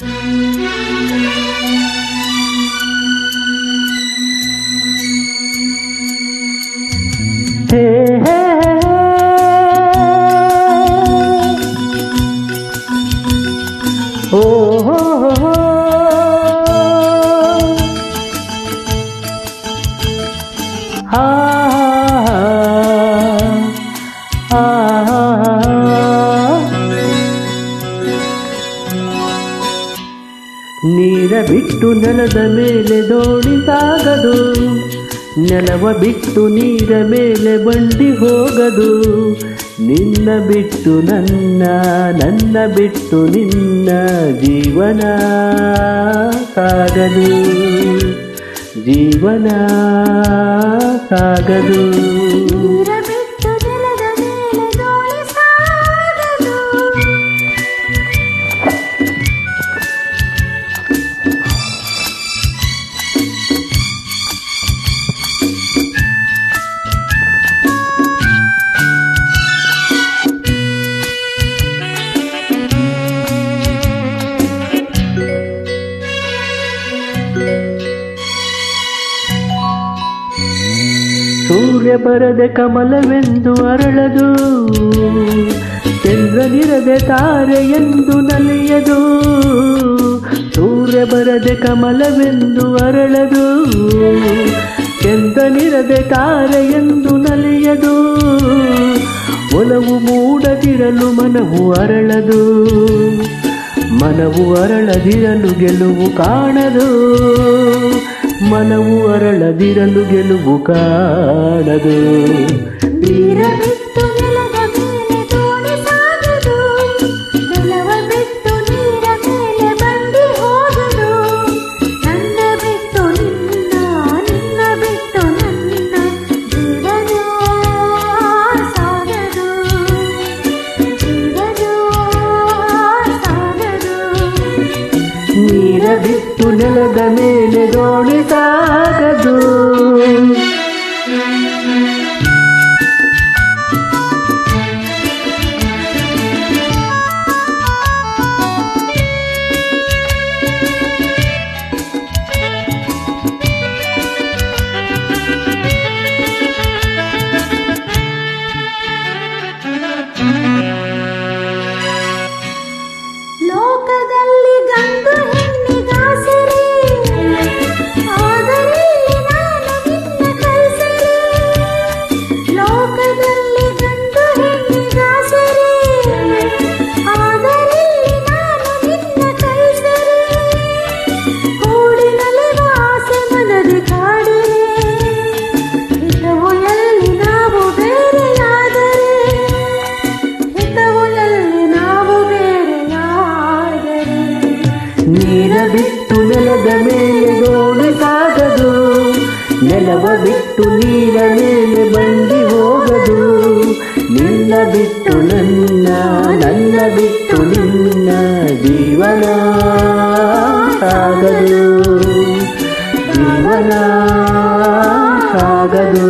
嘿嘿嘿嘿，哦。ನೀರ ಬಿಟ್ಟು ನೆಲದ ಮೇಲೆ ದೋಣಿ ಸಾಗದು, ನೆಲವ ಬಿಟ್ಟು ನೀರ ಮೇಲೆ ಬಂಡಿ ಹೋಗದು. ನಿನ್ನ ಬಿಟ್ಟು ನನ್ನ ನನ್ನ ಬಿಟ್ಟು ನಿನ್ನ ಜೀವನ ಸಾಗದು ಜೀವನ ಸಾಗದು. ಸೂರ್ಯ ಬರದೆ ಕಮಲವೆಂದು ಅರಳದು, ಚಂದ್ರನಿರದೆ ತಾರೆ ಎಂದು ನಲಿಯದು. ಸೂರ್ಯ ಬರದೆ ಕಮಲವೆಂದು ಅರಳದು, ಚಂದ್ರನಿರದೆ ತಾರೆ ಎಂದು ನಲಿಯದು. ಒಲವು ಮೂಡದಿರಲು ಮನವು ಅರಳದು, ಮನವು ಅರಳದಿರಲು ಗೆಲುವು ಕಾಣದು. ಮನವು ಅರಳದಿರಲು ಗೆಲುವು ಕಾಣದು ನೀರ ನೆಲದ ಮೇಲೆ ದೋಣಿ ಬಿಟ್ಟು ನೆಲದ ಮೇಲೆ ಗೋಡೆ ಸಾಗದು ನೆಲವ ಬಿಟ್ಟು ನೀರ ಮೇಲೆ ಬಂಡಿ ಹೋಗದು ನಿನ್ನ ಬಿಟ್ಟು ನನ್ನ ನನ್ನ ಬಿಟ್ಟು ನಿನ್ನ ಜೀವನ ಸಾಗದು ಜೀವನ ಸಾಗದು